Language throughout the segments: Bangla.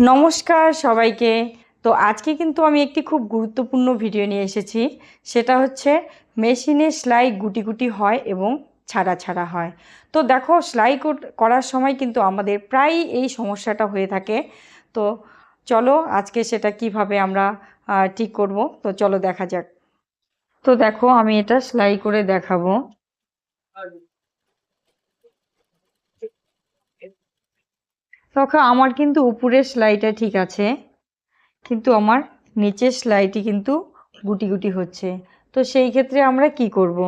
নমস্কার সবাইকে। তো আজকে কিন্তু আমি একটি খুব গুরুত্বপূর্ণ ভিডিও নিয়ে এসেছি। সেটা হচ্ছে মেশিনে সেলাই গুটি গুটি হয় এবং ছাড়া ছাড়া হয়। তো দেখো, সেলাই কর- করার সময় কিন্তু আমাদের প্রায়ই এই সমস্যাটা হয়ে থাকে। তো চলো আজকে সেটা কীভাবে আমরা ঠিক করব। তো চলো দেখা যাক। তো দেখো, আমি এটা সেলাই করে দেখাবো। দেখো, আমার কিন্তু উপরের সেলাইটা ঠিক আছে, কিন্তু আমার নিচের সেলাইটি কিন্তু গুটি গুটি হচ্ছে। তো সেই ক্ষেত্রে আমরা কি করব।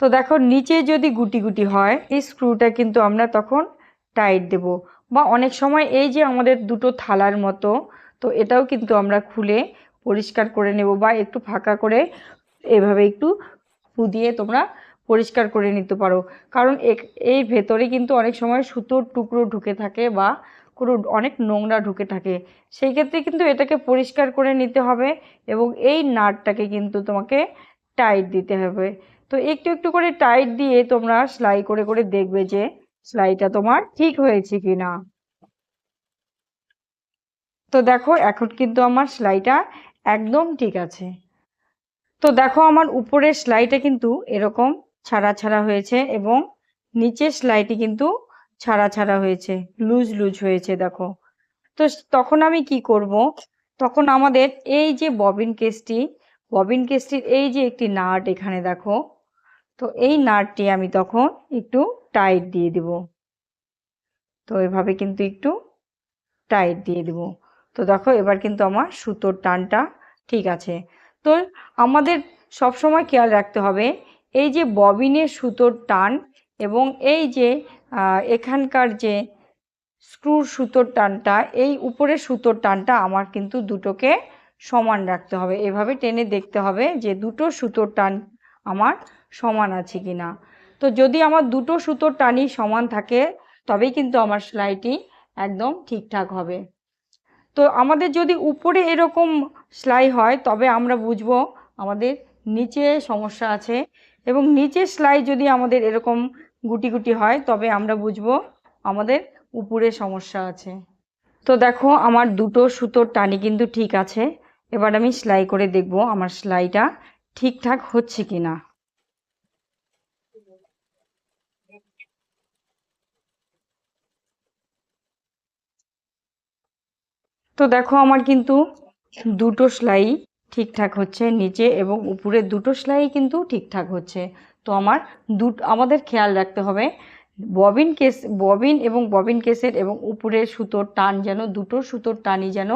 তো দেখো, নিচে যদি গুটি গুটি হয়, এই স্ক্রুটা কিন্তু আমরা তখন টাইট দেব। বা অনেক সময় এই যে আমাদের দুটো থালার মতো, তো এটাও কিন্তু আমরা খুলে পরিষ্কার করে নেব বা একটু ফাঁকা করে এভাবে একটু ফু দিয়ে তোমরা পরিষ্কার করে নিতে পারো। কারণ এই ভেতরে কিন্তু অনেক সময় সুতোর টুকরো ঢুকে থাকে বা কোনো অনেক নোংরা ঢুকে থাকে। সেই ক্ষেত্রে কিন্তু এটাকে পরিষ্কার করে নিতে হবে এবং এই নাটটাকে কিন্তু তোমাকে টাইট দিতে হবে। তো একটু একটু করে টাইট দিয়ে তোমরা সেলাই করে করে দেখবে যে সেলাইটা তোমার ঠিক হয়েছে কি না তো দেখো, এখন কিন্তু আমার সেলাইটা একদম ঠিক আছে। তো দেখো, আমার উপরের সেলাইটা কিন্তু এরকম ছাড়া ছাড়া হয়েছে এবং নিচের সেলাইটি কিন্তু ছাড়া ছাড়া হয়েছে লুজ লুজ হয়েছে, দেখো। তো তখন আমি কি করব? তখন আমাদের এই যে ববিন কেসটি, ববিন কেসটির এই যে একটি নাট এখানে দেখো, তো এই নাটটি আমি তখন একটু টাইট দিয়ে দিব। তো এভাবে কিন্তু একটু টাইট দিয়ে দিব। তো দেখো, এবার কিন্তু আমার সুতোর টানটা ঠিক আছে। তো আমাদের সব সময় খেয়াল রাখতে হবে, এই যে ববিনের সুতোর টান এবং এই যে এখানকার যে স্ক্রুর সুতোর টানটা, এই উপরের সুতোর টানটা আমার কিন্তু দুটোকে সমান রাখতে হবে। এভাবে টেনে দেখতে হবে যে দুটো সুতোর টান আমার সমান আছে কি না তো যদি আমার দুটো সুতোর টানই সমান থাকে, তবেই কিন্তু আমার সেলাইটি একদম ঠিকঠাক হবে। তো আমাদের যদি উপরে এরকম সেলাই হয়, তবে আমরা বুঝব আমাদের নিচে সমস্যা আছে এবং নিচে সেলাই যদি আমাদের এরকম গুটি গুটি হয়, তবে আমরা বুঝব আমাদের উপরে সমস্যা আছে। তো দেখো, আমার দুটো সুতোর টানি কিন্তু ঠিক আছে। এবার আমি সেলাই করে দেখব আমার সেলাইটা ঠিকঠাক হচ্ছে কি না তো দেখো, আমার কিন্তু দুটো সেলাই ঠিকঠাক হচ্ছে নিচে এবং উপরে দুটো সেলাই কিন্তু ঠিকঠাক হচ্ছে। তো আমার দু আমাদের খেয়াল রাখতে হবে। ববিন কেস, ববিন এবং ববিন কেসের এবং উপরের সুতোর টান যেন, দুটো সুতোর টানই যেন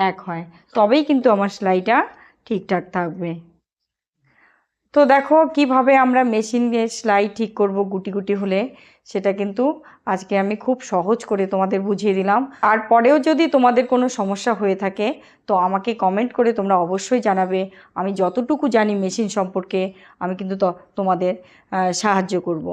এক হয়। তবেই কিন্তু আমার সেলাইটা ঠিকঠাক থাকবে। তো দেখো কীভাবে আমরা মেশিন দিয়ে সেলাই ঠিক করব গুটি গুটি হলে, সেটা কিন্তু আজকে আমি খুব সহজ করে তোমাদের বুঝিয়ে দিলাম। আর পরেও যদি তোমাদের কোনো সমস্যা হয়ে থাকে, তো আমাকে কমেন্ট করে তোমরা অবশ্যই জানাবে। আমি যতটুকু জানি মেশিন সম্পর্কে, আমি কিন্তু তোমাদের সাহায্য করব।